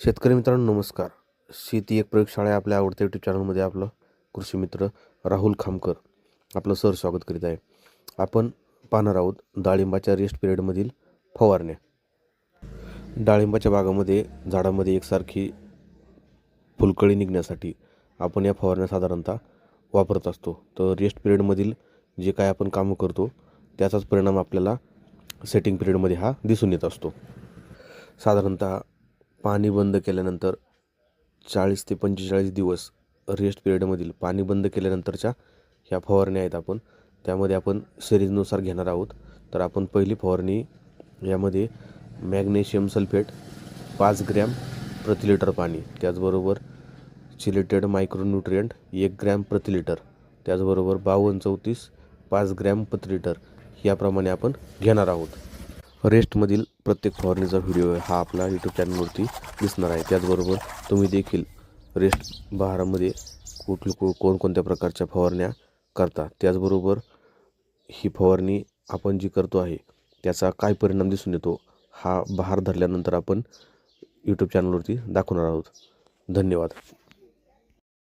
शेतकरी मित्रांनो नमस्कार. शेती एक प्रयोगशाळा आहे आपल्या आवडत्या यूट्यूब चॅनलमध्ये आपलं कृषी मित्र राहुल खामकर. आपलं सर स्वागत करीत आहे. आपण पाहणार आहोत डाळिंबाच्या रेस्ट पिरियडमधील फवारण्या. डाळिंबाच्या बागामध्ये झाडामध्ये एकसारखी फुलकळी निघण्यासाठी आपण या फवारण्या साधारणतः वापरत असतो. तर रेस्ट पिरियडमधील जे काय आपण कामं करतो त्याचाच परिणाम आपल्याला सेटिंग पिरियडमध्ये हा दिसून येत असतो. साधारणतः पाणी बंद केल्यानंतर चाळीस ते पंचेचाळीस दिवस रेस्ट पिरियडमधील पाणी बंद केल्यानंतरच्या ह्या फवारण्या आहेत आपण. त्यामध्ये आपण सिरीजनुसार घेणार आहोत. तर आपण पहिली फवारणी यामध्ये मॅग्नेशियम सल्फेट पाच ग्रॅम प्रति लिटर पाणी त्याचबरोबर चिलेटेड मायक्रोन्यूट्रियंट एक ग्रॅम प्रति लिटर त्याचबरोबर बावन्न चौतीस पाच ग्रॅम प्रति लिटर याप्रमाणे आपण घेणार आहोत. रेस्टमधील प्रत्येक फवारणीचा व्हिडिओ हा आपला यूट्यूब चॅनलवरती दिसणार आहे. त्याचबरोबर तुम्ही देखील रेस्ट बहारामध्ये कुठल को कोणकोणत्या प्रकारच्या फवारण्या करता? त्याचबरोबर ही फवारणी आपण जी करतो आहे त्याचा काय परिणाम दिसून येतो हा बहार धरल्यानंतर आपण यूट्यूब चॅनलवरती दाखवणार आहोत. धन्यवाद.